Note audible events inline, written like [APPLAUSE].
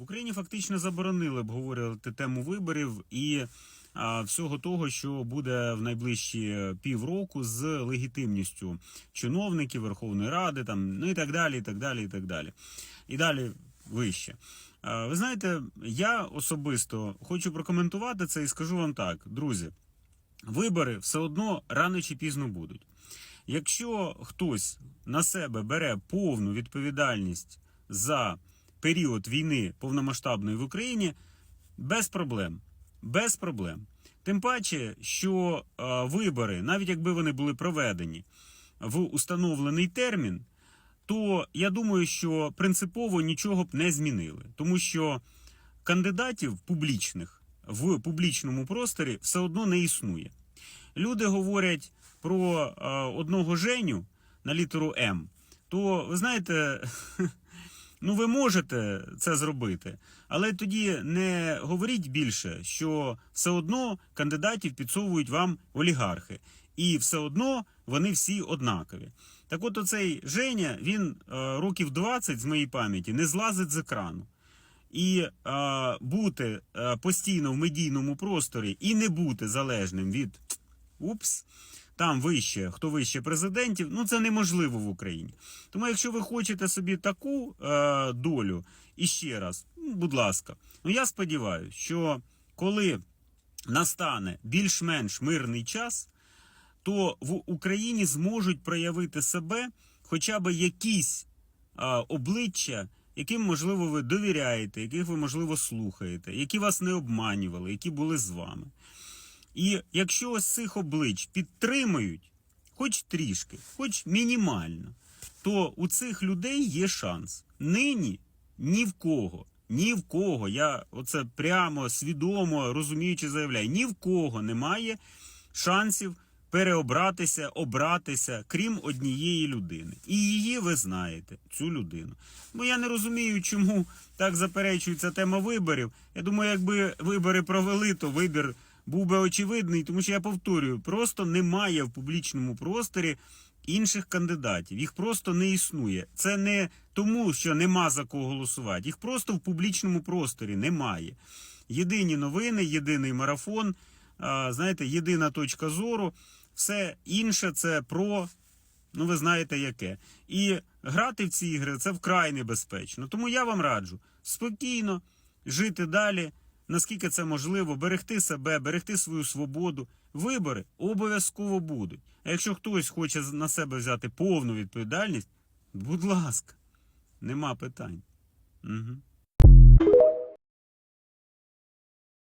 В Україні фактично заборонили обговорювати тему виборів і всього того, що буде в найближчі півроку з легітимністю чиновників Верховної Ради, там ну і так далі, і так далі, і так далі. І далі вище. Ви знаєте, я особисто хочу прокоментувати це і скажу вам так, друзі. Вибори все одно рано чи пізно будуть. Якщо хтось на себе бере повну відповідальність за період війни повномасштабної в Україні, без проблем. Без проблем. Тим паче, що е, вибори, навіть якби вони були проведені в установлений термін, то я думаю, що принципово нічого б не змінили, тому що кандидатів публічних в публічному просторі все одно не існує. Люди говорять про е, одного Женю на літеру М, то ви знаєте, [LAUGHS] ну ви можете це зробити, але тоді не говоріть більше, що все одно кандидатів підсовують вам олігархи, і все одно вони всі однакові. Так от оцей Женя, він е, років 20 з моєї пам'яті не злазить з екрану. І е, бути е, постійно в медійному просторі і не бути залежним від упс, там вище, хто вище президентів, ну це неможливо в Україні. Тому, якщо ви хочете собі таку е, долю, і ще раз, ну, будь ласка, ну я сподіваюся, що коли настане більш-менш мирний час, то в Україні зможуть проявити себе хоча б якісь а, обличчя, яким, можливо, ви довіряєте, яких ви, можливо, слухаєте, які вас не обманювали, які були з вами. І якщо ось цих облич підтримують, хоч трішки, хоч мінімально, то у цих людей є шанс. Нині ні в кого, ні в кого, я оце прямо свідомо розуміючи заявляю, ні в кого немає шансів переобратися, обратися, крім однієї людини. І її ви знаєте, цю людину. Бо я не розумію, чому так заперечується тема виборів. Я думаю, якби вибори провели, то вибір був би очевидний, тому що я повторюю, просто немає в публічному просторі інших кандидатів. Їх просто не існує. Це не тому, що нема за кого голосувати. Їх просто в публічному просторі немає. Єдині новини, єдиний марафон, знаєте, єдина точка зору. Все інше це про, ну ви знаєте яке. І грати в ці ігри це вкрай небезпечно. Тому я вам раджу спокійно жити далі, наскільки це можливо, берегти себе, берегти свою свободу. Вибори обов'язково будуть. А якщо хтось хоче на себе взяти повну відповідальність, будь ласка, нема питань. Угу.